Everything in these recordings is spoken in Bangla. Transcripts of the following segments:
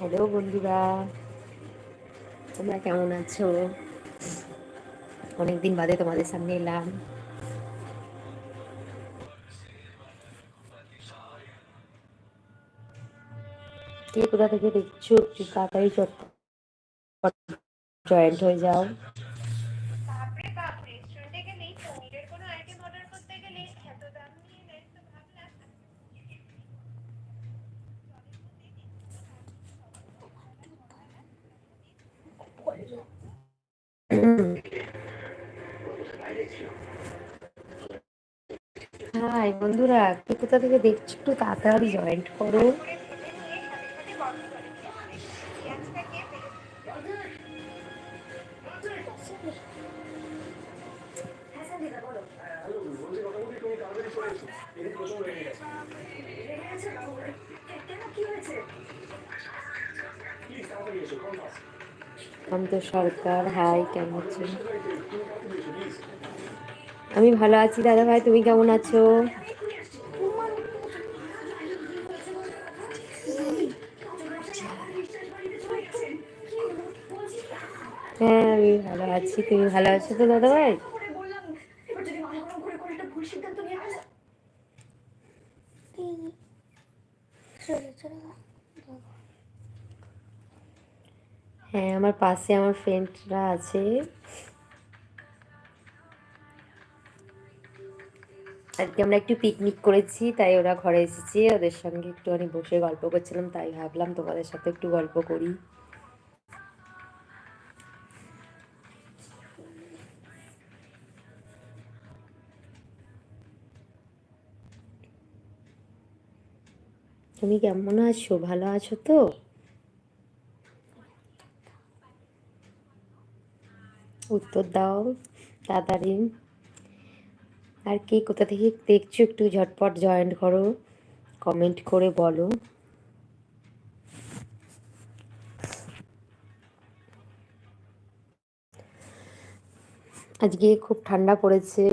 হ্যালো বন্ধুরা, তোমরা কেমন আছো? অনেকদিন বাদে তোমাদের সামনে এলাম। কে কোথা থেকে দেখছ? একটু তাড়াতাড়ি চট জয়েন্ট হয়ে যাও। হাই বন্ধুরা কে কোথা থেকে দেখছ? একটু তাড়াতাড়ি জয়েন্ট করো। করে তুলে ফেলে অন্ত সরকার, হাই, কেমন আছো আমি ভালো আছি দাদা ভাই তুমি কেমন আছো? হ্যাঁ আমি ভালো আছি, তুমি ভালো আছো তো দাদা ভাই হ্যাঁ আমার পাশে আমার ফ্রেন্ডরা আছে। আজকে আমরা একটু পিকনিক করেছি, তাই ওরা ঘরে এসেছে। ওদের সঙ্গে একটুখানি বসে গল্প করছিলাম, তাই ভাবলাম তোমাদের সাথে একটু গল্প করি। তুমি কেমন আছো? ভালো আছো তো? উত্তর দাও তাড়াতাড়ি আর কে কোথা থেকে দেখছ একটু ঝটপট জয়েন্ট করো কমেন্ট করে বলো। আজকে খুব ঠান্ডা পড়েছে।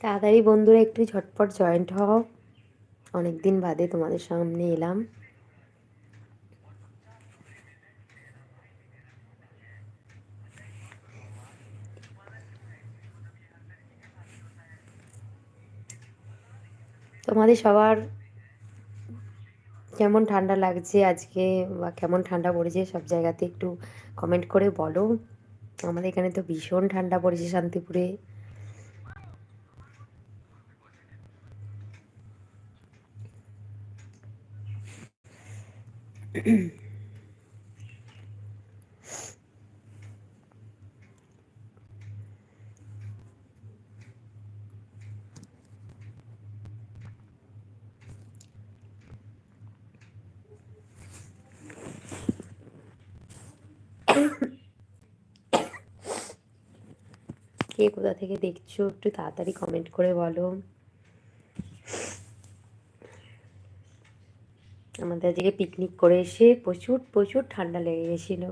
তাড়াতাড়ি বন্ধুরা একটু ঝটপট জয়েন্ট হও। অনেক দিন বাদে তোমাদের সামনে এলাম। তোমাদের সবার কেমন ঠান্ডা লাগছে আজকে বা কেমন ঠান্ডা পড়েছে সব জায়গাতে একটু কমেন্ট করে বলো। আমাদের এখানে তো ভীষণ ঠান্ডা পড়েছে শান্তিপুরে। কে কোথা থেকে দেখছ? একটু তাড়াতাড়ি কমেন্ট করে বলো। আমাদের আজকে পিকনিক করে এসে প্রচুর প্রচুর ঠান্ডা লেগে গেছিল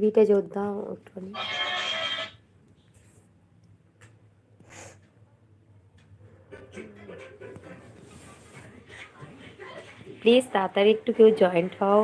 টিভিটা জোর দাও প্লিজ তাড়াতাড়ি একটু কেউ জয়েন্ট হও।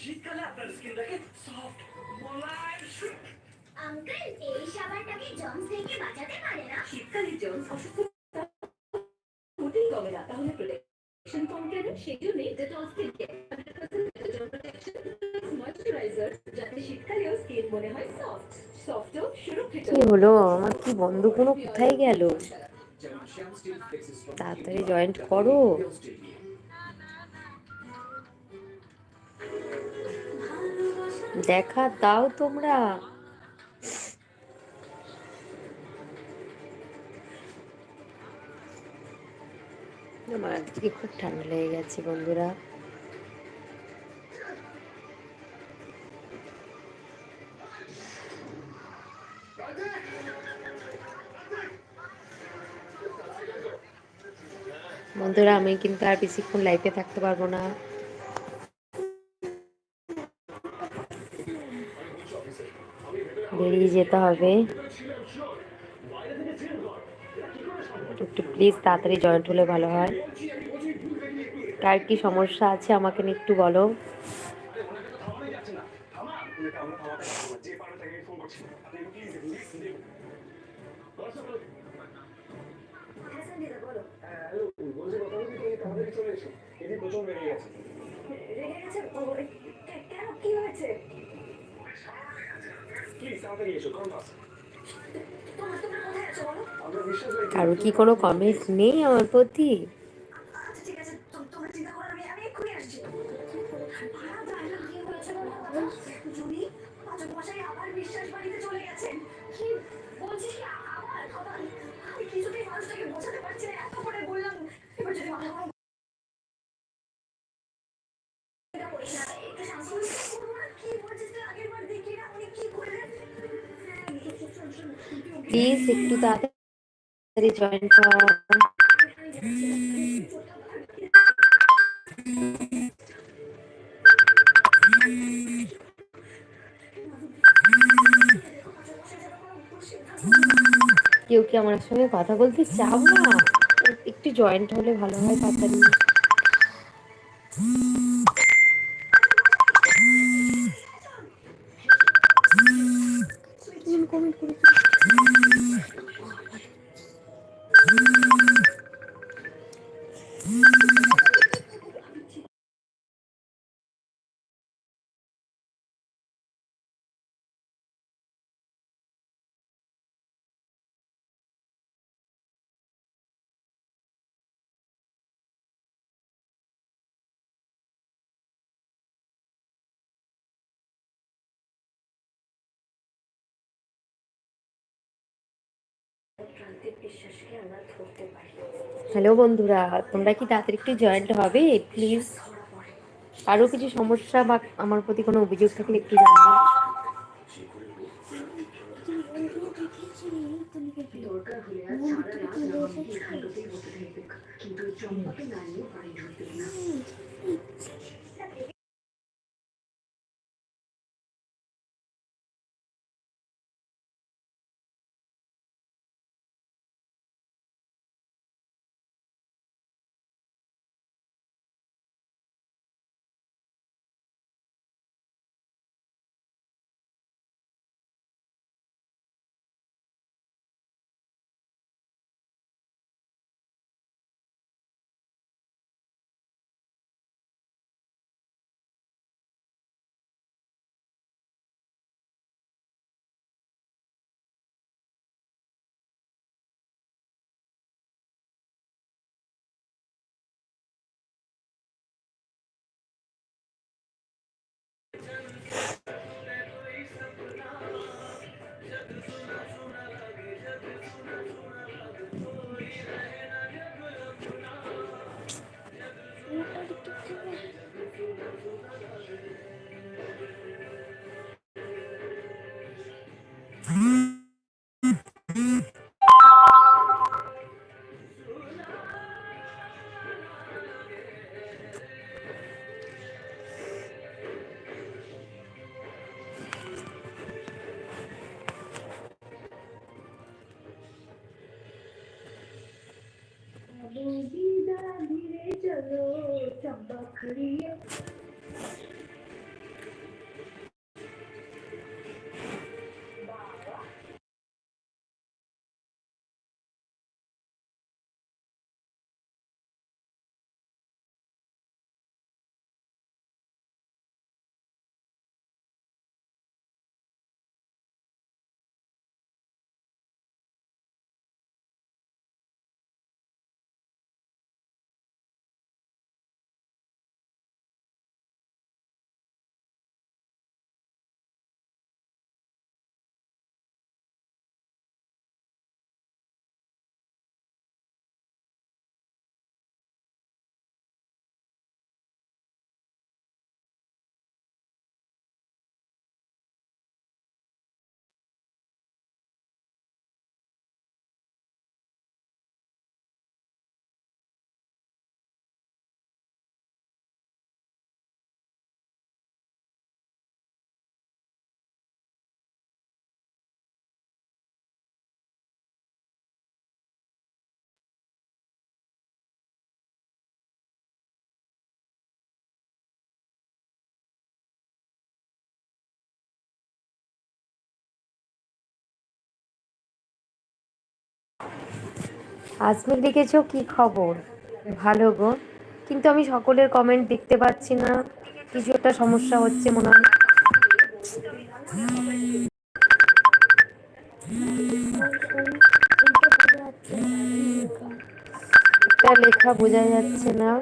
শীতকালে আপনার স্কিন দেখে সফট আঙ্কেল এই সাবানটাকে জমস থেকে বাঁচাতে পারে না? শীতকালে জল অসুস্থ মোটেই কমে না তাহলে প্রোটেকশন কম কেন? সেই জন্যই Dettol skin care protection moisturiser যাতে শীতকালেও স্কিন মনে হয় সফট সফট ও সুরক্ষিত। কি হলো? আমার কি বন্ধ কোনো কোথায় গেল? তাড়াতাড়ি জয়েন্ট করো। দেখা দাও তোমরা। আমার আজকে খুব ঠান্ডা লেগে গেছে, বন্ধুরা। বন্ধুরা, আমি কিন্তু আর বেশিক্ষণ লাইফে থাকতে পারব না। বেরিয়ে যেতে হবে। একটু প্লিজ তাড়াতাড়ি জয়েন্ট হলে ভালো হয়। কার কি সমস্যা আছে আমাকে একটু বলো। কারও কি কোনো কমেন্ট নেই আমার প্রতি? প্লিজ একটু তাড়াতাড়ি জয়েন্ট কর কেউ কি আমার সঙ্গে কথা বলতে চাও না? একটু জয়েন্ট হলে ভালো হয় তাড়াতাড়ি প্রান্তিক বিশ্বাসকে আমরা ধরতে পারি। হ্যালো বন্ধুরা তোমরা কি তাড়াতাড়ি একটু জয়েন্ট হবে? প্লিজ আরও কিছু সমস্যা বা আমার প্রতি কোনো অভিযোগ থাকলে একটু জানাবেন দরকার Korea. আজমির লিখেছো? কি খবর? ভালো গো। কিন্তু আমি সকলের কমেন্ট দেখতে পাচ্ছি না। কিছু একটা সমস্যা হচ্ছে মনে হয়। লেখা বোঝা যাচ্ছে না।